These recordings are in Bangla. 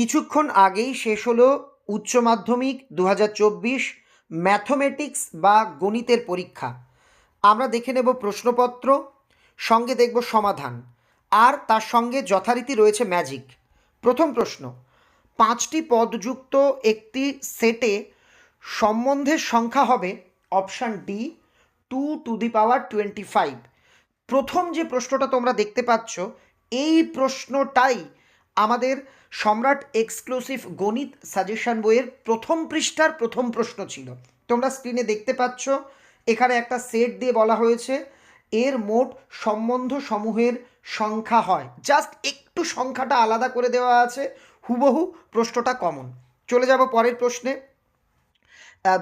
কিছুক্ষণ আগেই শেষ হলো উচ্চ মাধ্যমিক দু হাজার চব্বিশ ম্যাথমেটিক্স বা গণিতের পরীক্ষা। আমরা দেখে নেব প্রশ্নপত্র, সঙ্গে দেখব সমাধান, আর তার সঙ্গে যথারীতি রয়েছে ম্যাজিক প্রথম প্রশ্ন, পাঁচটি পদযুক্ত একটি সেটে সম্বন্ধের সংখ্যা হবে option D two to the power twenty five প্রথম যে প্রশ্নটা তোমরা দেখতে পাচ্ছ, এই প্রশ্নটাই আমাদের সম্রাট এক্সক্লুসিভ গণিত সাজেশন বইয়ের প্রথম পৃষ্ঠার প্রথম প্রশ্ন ছিল। তোমরা স্ক্রিনে দেখতে পাচ্ছ, এখানে একটা সেট দিয়ে বলা হয়েছে, এর মোট সম্বন্ধ সমূহের সংখ্যা হয়। জাস্ট একটু সংখ্যাটা আলাদা করে দেওয়া আছে, হুবহু প্রশ্নটা কমন। চলে যাব পরের প্রশ্নে।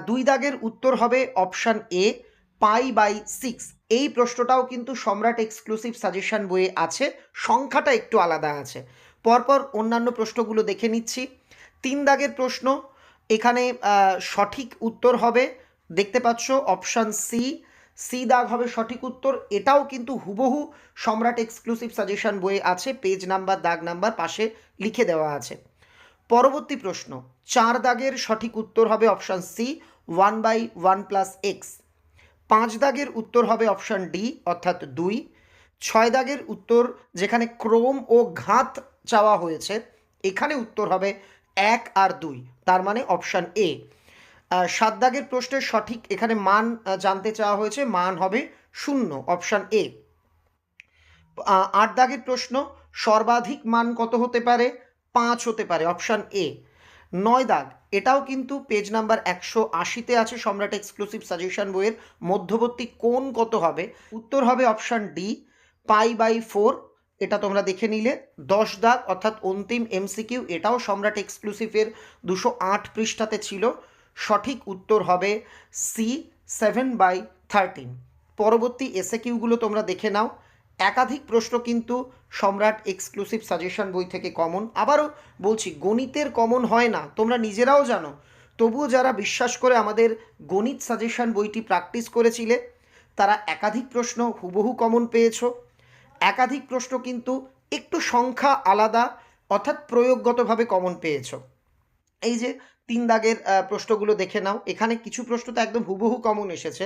দুই দাগের উত্তর হবে option A, pi by six. এই প্রশ্নটাও কিন্তু সম্রাট এক্সক্লুসিভ সাজেশন বইয়ে আছে, সংখ্যাটা একটু আলাদা আছে। পরপর অন্যান্য প্রশ্নগুলো দেখে নিচ্ছি। তিন দাগের প্রশ্ন, এখানে সঠিক উত্তর হবে, দেখতে পাচ্ছ, অপশান সি। সি দাগ হবে সঠিক উত্তর, এটাও কিন্তু হুবহু সম্রাট এক্সক্লুসিভ সাজেশন বইয়ে আছে, পেজ নাম্বার, দাগ নাম্বার পাশে লিখে দেওয়া আছে। পরবর্তী প্রশ্ন, চার দাগের সঠিক উত্তর হবে option C, one by one plus x. পাঁচ দাগের উত্তর হবে অপশান ডি, অর্থাৎ দুই। ছয় দাগের উত্তর, যেখানে ক্রোম ও ঘাত চাওয়া হয়েছে। এখানে উত্তর হবে এক আর দুই, তার মানে অপশান এ। সাত দাগের প্রশ্নের সঠিক এখানে মান জানতে চাওয়া হয়েছে, মান হবে শূন্য, অপশান এ। আট দাগের প্রশ্ন, সর্বাধিক মান কত হতে পারে? পাঁচ হতে পারে, অপশান এ। নয় দাগ, এটাও কিন্তু পেজ নাম্বার একশো আশিতে আছে, সম্রাট এক্সক্লুসিভ সাজেশন বইয়ের মধ্যবর্তী কোন কত হবে? উত্তর হবে option D, pi by four এটা তোমরা দেখে নিলে। দশ দাগ, অর্থাৎ অন্তিম এমসিকিউ এটাও সম্রাট এক্সক্লুসিভের দুশো আট পৃষ্ঠাতে ছিল। সঠিক উত্তর হবে সি সেভেন বাই থার্টিন পরবর্তী এসে কিউগুলো তোমরা দেখে নাও। একাধিক প্রশ্ন কিন্তু সম্রাট এক্সক্লুসিভ সাজেশন বই থেকে কমন আবারও বলছি, গণিতের কমন হয় না, তোমরা নিজেরাও জানো। তবুও যারা বিশ্বাস করে আমাদের গণিত সাজেশন বইটি প্র্যাকটিস করেছিলে, তারা একাধিক প্রশ্ন হুবহু কমন পেয়েছ। একাধিক প্রশ্ন কিন্তু একটু সংখ্যা আলাদা, অর্থাৎ প্রয়োগগতভাবে কমন পেয়েছ। এই যে তিন দাগের প্রশ্নগুলো দেখে নাও। এখানে কিছু প্রশ্ন তো একদম হুবহু কমন এসেছে।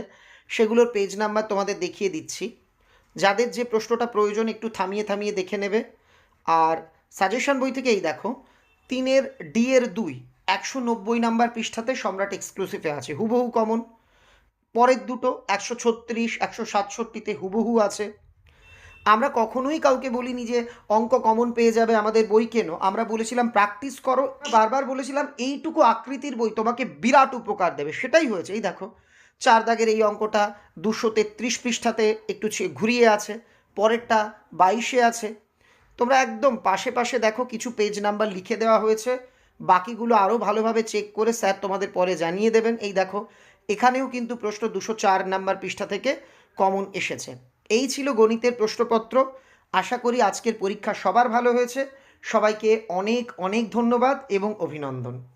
সেগুলোর পেজ নাম্বার তোমাদের দেখিয়ে দিচ্ছি। যাদের যে প্রশ্নটা প্রয়োজন একটু থামিয়ে থামিয়ে দেখে নেবে। আর সাজেশন বই থেকে এই দেখো, তিনের ডি এর দুই একশো নব্বই নাম্বার পৃষ্ঠাতে সম্রাট এক্সক্লুসিভে আছে, হুবহু কমন পরের দুটো একশো ছত্রিশ, একশো সাতষট্টিতে হুবহু আছে। আমরা কখনোই কাউকে বলিনি যে অঙ্ক কমন পেয়ে যাবে আমাদের বই কেন। আমরা বলেছিলাম, প্র্যাকটিস করো। বারবার বলেছিলাম, এইটুকু আকৃতির বই তোমাকে বিরাট উপকার দেবে। সেটাই হয়েছে। এই দেখো চার দাগের এই অঙ্কটা দুশো তেত্রিশ পৃষ্ঠাতে একটু ঘুরিয়ে আছে, পরেরটা বাইশে আছে। তোমরা একদম পাশে পাশে দেখো, কিছু পেজ নাম্বার লিখে দেওয়া হয়েছে। বাকিগুলো আরও ভালোভাবে চেক করে স্যার তোমাদের পরে জানিয়ে দেবেন। এই দেখো, এখানেও কিন্তু প্রশ্ন দুশো চার নাম্বার পৃষ্ঠা থেকে কমন এসেছে। এই ছিল গণিতের প্রশ্নপত্র। আশা করি আজকের পরীক্ষা সবার ভালো হয়েছে। সবাইকে অনেক অনেক ধন্যবাদ এবং অভিনন্দন।